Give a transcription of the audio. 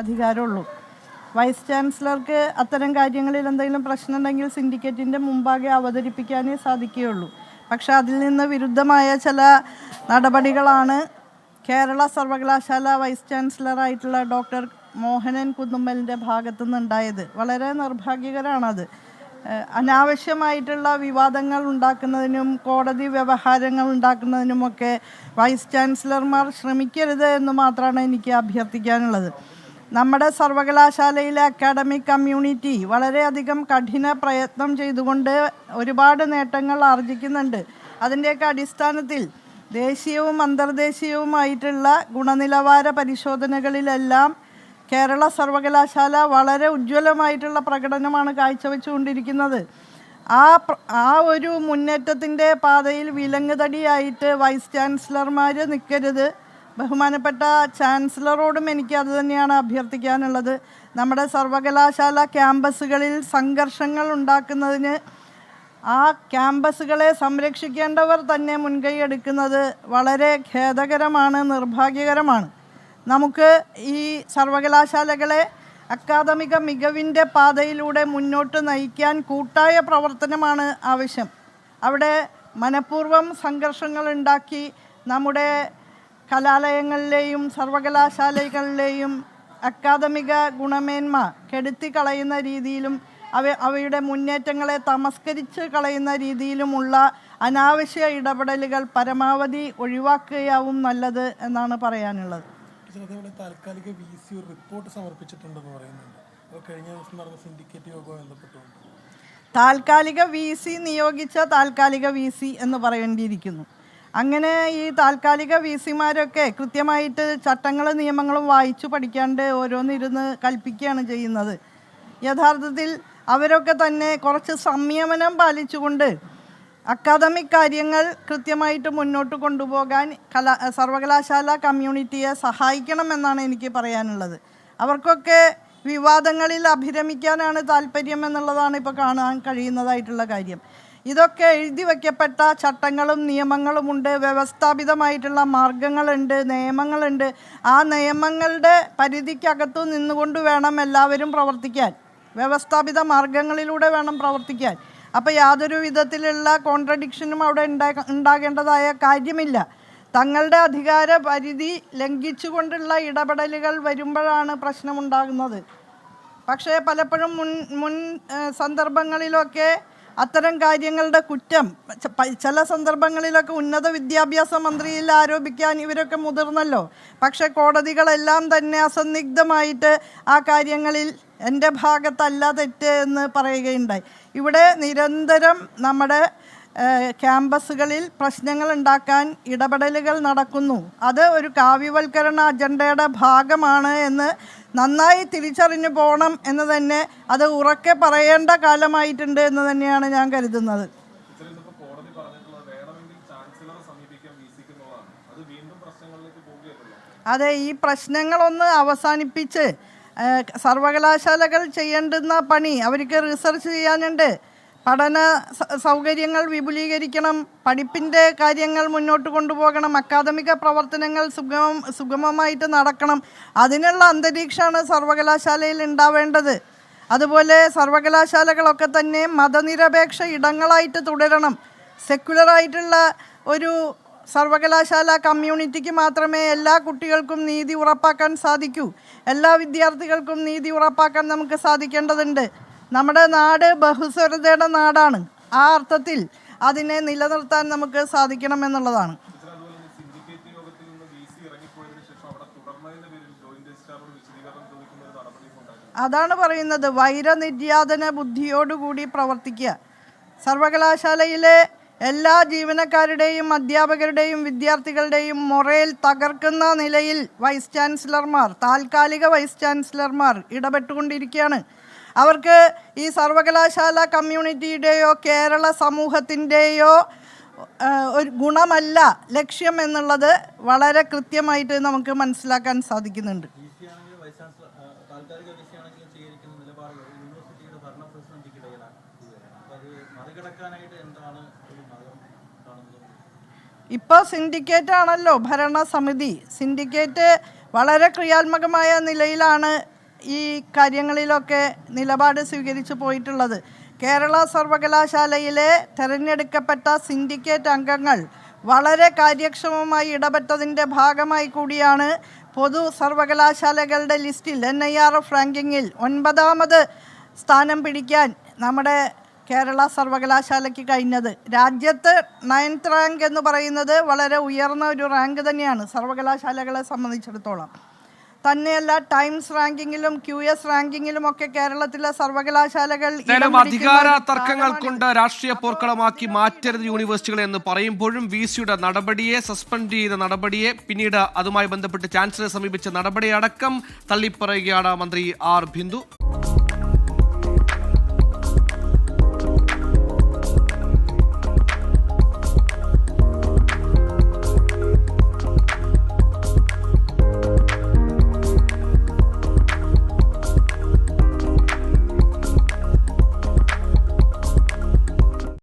അധികാരമുള്ളൂ. Vice ചാൻസലർക്ക് അത്തരം കാര്യങ്ങളിൽ എന്തെങ്കിലും പ്രശ്നമുണ്ടെങ്കിൽ സിൻഡിക്കേറ്റിന്റെ മുമ്പാകെ അവതരിപ്പിക്കാനേ സാധിക്കുകയുള്ളൂ. പക്ഷേ അതിൽ നിന്ന് വിരുദ്ധമായ ചില നടപടികളാണ് കേരള സർവകലാശാല വൈസ് ചാൻസലറായിട്ടുള്ള ഡോക്ടർ മോഹനൻ കുന്നുമ്മലിന്റെ ഭാഗത്തു നിന്നുണ്ടായത് വളരെ നിർഭാഗ്യകരമാണത് അനാവശ്യമായിട്ടുള്ള വിവാദങ്ങൾ ഉണ്ടാക്കുന്നതിനും കോടതി വ്യവഹാരങ്ങൾ ഉണ്ടാക്കുന്നതിനുമൊക്കെ വൈസ് ചാൻസലർമാർ ശ്രമിക്കരുത് എന്ന് മാത്രമാണ് എനിക്ക് അഭ്യർത്ഥിക്കാനുള്ളത്. നമ്മുടെ സർവകലാശാലയിലെ അക്കാഡമിക് കമ്മ്യൂണിറ്റി വളരെയധികം കഠിന പ്രയത്നം ചെയ്തുകൊണ്ട് ഒരുപാട് നേട്ടങ്ങൾ ആർജിക്കുന്നുണ്ട്. അതിന്റെയൊക്കെ അടിസ്ഥാനത്തിൽ ദേശീയവും അന്തർദേശീയവുമായിട്ടുള്ള ഗുണനിലവാര പരിശോധനകളിലെല്ലാം കേരള സർവകലാശാല വളരെ ഉജ്ജ്വലമായിട്ടുള്ള പ്രകടനമാണ് കാഴ്ചവെച്ചുകൊണ്ടിരിക്കുന്നത്. ആ ആ ഒരു മുന്നേറ്റത്തിന്റെ പാതയിൽ വിലങ്ങുതടിയായിട്ട് വൈസ് ചാൻസലർമാർ നിൽക്കരുത് ബഹുമാനപ്പെട്ട ചാൻസലറോടും എനിക്ക് അത് തന്നെയാണ് അഭ്യർത്ഥിക്കാനുള്ളത്. നമ്മുടെ സർവകലാശാല ക്യാമ്പസുകളിൽ സംഘർഷങ്ങൾ ഉണ്ടാക്കുന്നതിന് ആ ക്യാമ്പസുകളെ സംരക്ഷിക്കേണ്ടവർ തന്നെ മുൻകൈ എടുക്കുന്നത് വളരെ ഖേദകരമാണ് നിർഭാഗ്യകരമാണ്. നമുക്ക് ഈ സർവകലാശാലകളെ അക്കാദമിക മികവിന്റെ പാതയിലൂടെ മുന്നോട്ട് നയിക്കാൻ കൂട്ടായ പ്രവർത്തനമാണ് ആവശ്യം. അവിടെ മനഃപൂർവം സംഘർഷങ്ങൾ ഉണ്ടാക്കി നമ്മുടെ കലാലയങ്ങളിലെയും സർവകലാശാലകളിലെയും അക്കാദമിക ഗുണമേന്മ കെടുത്തി കളയുന്ന രീതിയിലും അവ അവയുടെ മുന്നേറ്റങ്ങളെ തമസ്കരിച്ച് കളയുന്ന രീതിയിലുമുള്ള അനാവശ്യ ഇടപെടലുകൾ പരമാവധി ഒഴിവാക്കുകയാവും നല്ലത് എന്നാണ് പറയാനുള്ളത്. താൽക്കാലിക വി സി റിപ്പോർട്ട് സമർപ്പിച്ചിട്ടുണ്ടെന്ന് പറയുന്നുണ്ട്. കഴിഞ്ഞ ദിവസം നടന്ന സിൻഡിക്കേറ്റ് യോഗവുമായി ബന്ധപ്പെട്ടുകൊണ്ട്. താൽക്കാലിക വി സി നിയോഗിച്ച താൽക്കാലിക വി സി എന്ന് പറയേണ്ടിയിരിക്കുന്നു. അങ്ങനെ ഈ താൽക്കാലിക വി സിമാരൊക്കെ കൃത്യമായിട്ട് ചട്ടങ്ങളും നിയമങ്ങളും വായിച്ചു പഠിക്കാണ്ട് ഓരോന്നിരുന്ന് കൽപ്പിക്കുകയാണ് ചെയ്യുന്നത്. യഥാർത്ഥത്തിൽ അവരൊക്കെ തന്നെ കുറച്ച് സംയമനം പാലിച്ചുകൊണ്ട് അക്കാദമിക് കാര്യങ്ങൾ കൃത്യമായിട്ട് മുന്നോട്ട് കൊണ്ടുപോകാൻ കലാ സർവകലാശാല കമ്മ്യൂണിറ്റിയെ സഹായിക്കണമെന്നാണ് എനിക്ക് പറയാനുള്ളത്. അവർക്കൊക്കെ വിവാദങ്ങളിൽ അഭിരമിക്കാനാണ് താല്പര്യം എന്നുള്ളതാണ് ഇപ്പോൾ കാണാൻ കഴിയുന്നതായിട്ടുള്ള കാര്യം. ഇതൊക്കെ എഴുതി വയ്ക്കപ്പെട്ട ചട്ടങ്ങളും നിയമങ്ങളുമുണ്ട് വ്യവസ്ഥാപിതമായിട്ടുള്ള മാർഗങ്ങളുണ്ട് നിയമങ്ങളുണ്ട്. ആ നിയമങ്ങളുടെ പരിധിക്കകത്തു നിന്നുകൊണ്ട് വേണം എല്ലാവരും പ്രവർത്തിക്കാൻ. വ്യവസ്ഥാപിത മാർഗങ്ങളിലൂടെ വേണം പ്രവർത്തിക്കാൻ. അപ്പോൾ യാതൊരു വിധത്തിലുള്ള കോൺട്രഡിക്ഷനും അവിടെ ഉണ്ടാ ഉണ്ടാകേണ്ടതായ കാര്യമില്ല. തങ്ങളുടെ അധികാര പരിധി ലംഘിച്ചുകൊണ്ടുള്ള ഇടപെടലുകൾ വരുമ്പോഴാണ് പ്രശ്നമുണ്ടാകുന്നത്. പക്ഷേ പലപ്പോഴും മുൻ മുൻ സന്ദർഭങ്ങളിലൊക്കെ അത്തരം കാര്യങ്ങളുടെ കുറ്റം ചില സന്ദർഭങ്ങളിലൊക്കെ ഉന്നത വിദ്യാഭ്യാസ മന്ത്രിയിൽ ആരോപിക്കാൻ ഇവരൊക്കെ മുതിർന്നല്ലോ. പക്ഷേ കോടതികളെല്ലാം തന്നെ അസന്നിഗ്ധമായിട്ട് ആ കാര്യങ്ങളിൽ എന്റെ ഭാഗത്തല്ല തെറ്റ് എന്ന് പറയുകയുണ്ടായി. ഇവിടെ നിരന്തരം നമ്മുടെ ക്യാമ്പസുകളിൽ പ്രശ്നങ്ങൾ ഉണ്ടാക്കാൻ ഇടപെടലുകൾ നടക്കുന്നു. അത് ഒരു കാവ്യവൽക്കരണ അജണ്ടയുടെ ഭാഗമാണ് എന്ന് നന്നായി തിരിച്ചറിഞ്ഞു പോകണം എന്ന് തന്നെ അത് ഉറക്കെ പറയേണ്ട കാലമായിട്ടുണ്ട് എന്ന് തന്നെയാണ് ഞാൻ കരുതുന്നത്. അതെ ഈ പ്രശ്നങ്ങളൊന്ന് അവസാനിപ്പിച്ച് സർവകലാശാലകൾ ചെയ്യേണ്ടുന്ന പണി അവർക്ക് റിസർച്ച് ചെയ്യാനുണ്ട്. പഠന സൗകര്യങ്ങൾ വിപുലീകരിക്കണം പഠിപ്പിന്റെ കാര്യങ്ങൾ മുന്നോട്ട് കൊണ്ടുപോകണം അക്കാദമിക പ്രവർത്തനങ്ങൾ സുഗമം സുഗമമായിട്ട് നടക്കണം. അതിനുള്ള അന്തരീക്ഷമാണ് സർവകലാശാലയിൽ ഉണ്ടാവേണ്ടത്. അതുപോലെ സർവകലാശാലകളൊക്കെ തന്നെ മതനിരപേക്ഷ ഇടങ്ങളായിട്ട് തുടരണം. സെക്യുലറായിട്ടുള്ള ഒരു സർവകലാശാല കമ്മ്യൂണിറ്റിക്ക് മാത്രമേ എല്ലാ കുട്ടികൾക്കും നീതി ഉറപ്പാക്കാൻ സാധിക്കൂ. എല്ലാ വിദ്യാർത്ഥികൾക്കും നീതി ഉറപ്പാക്കാൻ നമുക്ക് സാധിക്കേണ്ടതുണ്ട്. നമ്മുടെ നാട് ബഹുസ്വരതയുടെ നാടാണ്. ആ അർത്ഥത്തിൽ അതിനെ നിലനിർത്താൻ നമുക്ക് സാധിക്കണം എന്നുള്ളതാണ്. അതാണ് പറയുന്നത് വൈരനിര്യാതന ബുദ്ധിയോടുകൂടി പ്രവർത്തിക്കുക. സർവകലാശാലയിലെ എല്ലാ ജീവനക്കാരുടെയും അധ്യാപകരുടെയും വിദ്യാർത്ഥികളുടെയും മൊറയിൽ തകർക്കുന്ന നിലയിൽ വൈസ് ചാൻസലർമാർ താൽക്കാലിക വൈസ് ചാൻസലർമാർ ഇടപെട്ടുകൊണ്ടിരിക്കുകയാണ്. അവർക്ക് ഈ സർവകലാശാല കമ്മ്യൂണിറ്റിയുടെയോ കേരള സമൂഹത്തിന്റെയോ ഒരു ഗുണമല്ല ലക്ഷ്യം എന്നുള്ളത് വളരെ കൃത്യമായിട്ട് നമുക്ക് മനസ്സിലാക്കാൻ സാധിക്കുന്നുണ്ട്. ഇപ്പോൾ സിൻഡിക്കേറ്റ് ആണല്ലോ ഭരണസമിതി. സിൻഡിക്കേറ്റ് വളരെ ക്രിയാത്മകമായ നിലയിലാണ് ഈ കാര്യങ്ങളിലൊക്കെ നിലപാട് സ്വീകരിച്ചു പോയിട്ടുള്ളത്. കേരള സർവകലാശാലയിലെ തെരഞ്ഞെടുക്കപ്പെട്ട സിൻഡിക്കേറ്റ് അംഗങ്ങൾ വളരെ കാര്യക്ഷമമായി ഇടപെട്ടതിന്റെ ഭാഗമായി കൂടിയാണ് പൊതു സർവകലാശാലകളുടെ ലിസ്റ്റിൽ എൻ ഐ ആർ എഫ് റാങ്കിങ്ങിൽ ഒൻപതാമത് സ്ഥാനം പിടിക്കാൻ നമ്മുടെ കേരള സർവകലാശാലയ്ക്ക് കഴിഞ്ഞത്. രാജ്യത്ത് നയൻത് റാങ്ക് എന്ന് പറയുന്നത് വളരെ ഉയർന്ന ഒരു റാങ്ക് തന്നെയാണ് സർവകലാശാലകളെ സംബന്ധിച്ചിടത്തോളം. തന്നെയല്ല ടൈംസ് റാങ്കിങ്ങിലും ക്യു എസ് റാങ്കിങ്ങിലും ഒക്കെ കേരളത്തിലെ സർവകലാശാലകൾ അധികാര തർക്കങ്ങൾ കൊണ്ട് രാഷ്ട്രീയ പോർക്കളമാക്കി മാറ്റരുത് യൂണിവേഴ്സിറ്റികൾ എന്ന് പറയുമ്പോഴും വി സിയുടെ നടപടിയെ സസ്പെൻഡ് ചെയ്ത നടപടിയെ പിന്നീട് അതുമായി ബന്ധപ്പെട്ട് ചാൻസലറെ സമീപിച്ച നടപടിയടക്കം തള്ളിപ്പറയുകയാണ് മന്ത്രി ആർ ബിന്ദു.